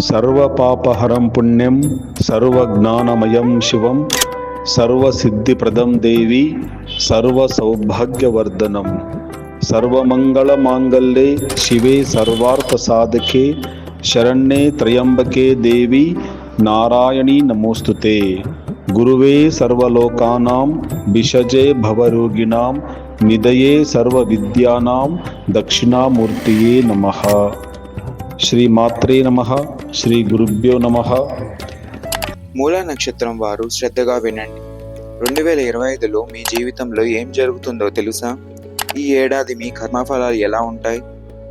सर्वपापहरं पुण्यं सर्वज्ञानमयं शिवं सर्वसिद्धिप्रदं देवी सर्वसौभाग्यवर्धनं। सर्वमङ्गलमाङ्गल्ये शिवे सर्वार्थसाधके शरण्ये त्र्यम्बके देवी नारायणी नमोऽस्तु ते। गुरुवे सर्वलोकानां विषजे भवरोगिणां निधये सर्वविद्यानां दक्षिणामूर्तये नमः। श्रीमात्रे नमः। శ్రీ గురుభ్యో నమ. మూల నక్షత్రం వారు శ్రద్ధగా వినండి. రెండు వేల ఇరవై ఐదులో మీ జీవితంలో ఏం జరుగుతుందో తెలుసా? ఈ ఏడాది మీ కర్మఫలాలు ఎలా ఉంటాయి?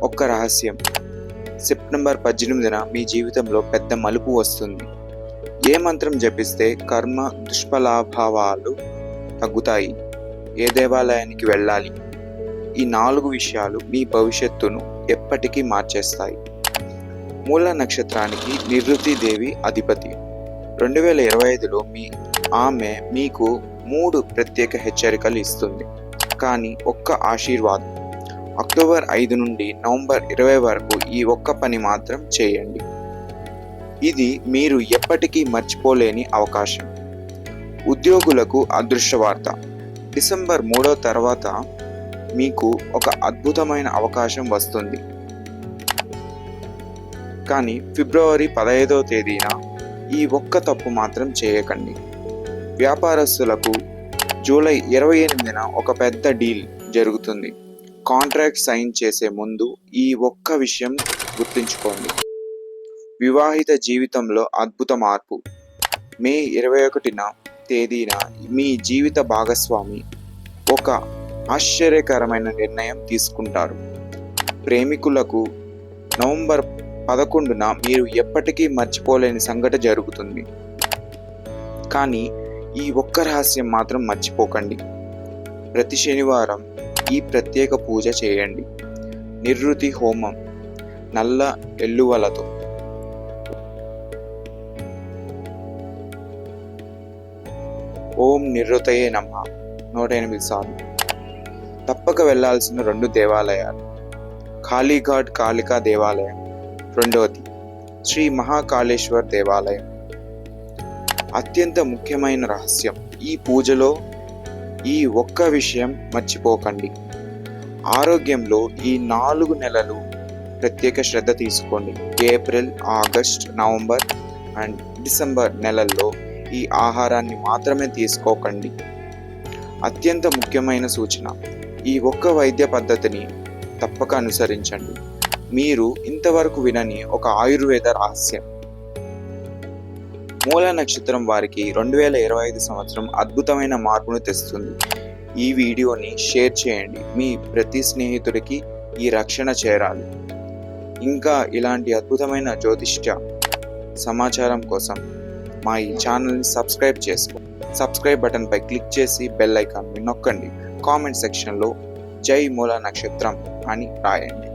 ఒక్క రహస్యం. సెప్టెంబర్ పద్దెనిమిదిన మీ జీవితంలో పెద్ద మలుపు వస్తుంది. ఏ మంత్రం జపిస్తే కర్మ దుష్ఫలాభావాలు తగ్గుతాయి? ఏ దేవాలయానికి వెళ్ళాలి? ఈ నాలుగు విషయాలు మీ భవిష్యత్తును ఎప్పటికీ మార్చేస్తాయి. మూల నక్షత్రానికి నివృత్తి దేవి అధిపతి. రెండు వేల ఇరవై ఐదులో మీ ఆమె మీకు మూడు ప్రత్యేక హెచ్చరికలు ఇస్తుంది. కానీ ఒక్క ఆశీర్వాదం. అక్టోబర్ ఐదు నుండి నవంబర్ ఇరవై వరకు ఈ ఒక్క పని మాత్రం చేయండి. ఇది మీరు ఎప్పటికీ మర్చిపోలేని అవకాశం. ఉద్యోగులకు అదృష్టవార్త. డిసెంబర్ మూడో తర్వాత మీకు ఒక అద్భుతమైన అవకాశం వస్తుంది. కానీ ఫిబ్రవరి పదహైదవ తేదీన ఈ ఒక్క తప్పు మాత్రం చేయకండి. వ్యాపారస్తులకు జూలై ఇరవై ఎనిమిదిన ఒక పెద్ద డీల్ జరుగుతుంది. కాంట్రాక్ట్ సైన్ చేసే ముందు ఈ ఒక్క విషయం గుర్తుంచుకోండి. వివాహిత జీవితంలో అద్భుత మార్పు. మే ఇరవై ఒకటిన తేదీన మీ జీవిత భాగస్వామి ఒక ఆశ్చర్యకరమైన నిర్ణయం తీసుకుంటారు. ప్రేమికులకు నవంబర్ పదకొండున మీరు ఎప్పటికీ మర్చిపోలేని సంఘట జరుగుతుంది. కానీ ఈ ఒక్క రహస్యం మాత్రం మర్చిపోకండి. ప్రతి శనివారం ఈ ప్రత్యేక పూజ చేయండి. నిర్వృతి హోమం నల్ల ఎల్లువలతో. ఓం నిర్వృతయే నమ. నూట ఎనిమిది సార్లు. తప్పక వెళ్ళాల్సిన రెండు దేవాలయాలు. కాళీఘాట్ కాళికా దేవాలయం. రెండవది శ్రీ మహాకాళేశ్వర్ దేవాలయం. అత్యంత ముఖ్యమైన రహస్యం ఈ పూజలో ఈ ఒక్క విషయం మర్చిపోకండి. ఆరోగ్యంలో ఈ నాలుగు నెలలు ప్రత్యేక శ్రద్ధ తీసుకోండి. April August November and December నెలల్లో ఈ ఆహారాన్ని మాత్రమే తీసుకోకండి. అత్యంత ముఖ్యమైన సూచన ఈ ఒక్క వైద్య పద్ధతిని తప్పక అనుసరించండి. మీరు ఇంతవరకు వినని ఒక ఆయుర్వేద రహస్యం. మూల నక్షత్రం వారికి రెండు వేల ఇరవై ఐదు సంవత్సరం అద్భుతమైన మార్పును తెస్తుంది. ఈ వీడియోని షేర్ చేయండి. మీ ప్రతి స్నేహితుడికి ఈ రక్షణ చేరాలి. ఇంకా ఇలాంటి అద్భుతమైన జ్యోతిష్య సమాచారం కోసం మా ఈ ఛానల్ని సబ్స్క్రైబ్ చేసుకో సబ్స్క్రైబ్ బటన్పై క్లిక్ చేసి బెల్ ఐకాన్ని నొక్కండి. కామెంట్ సెక్షన్లో జై మూల నక్షత్రం అని రాయండి.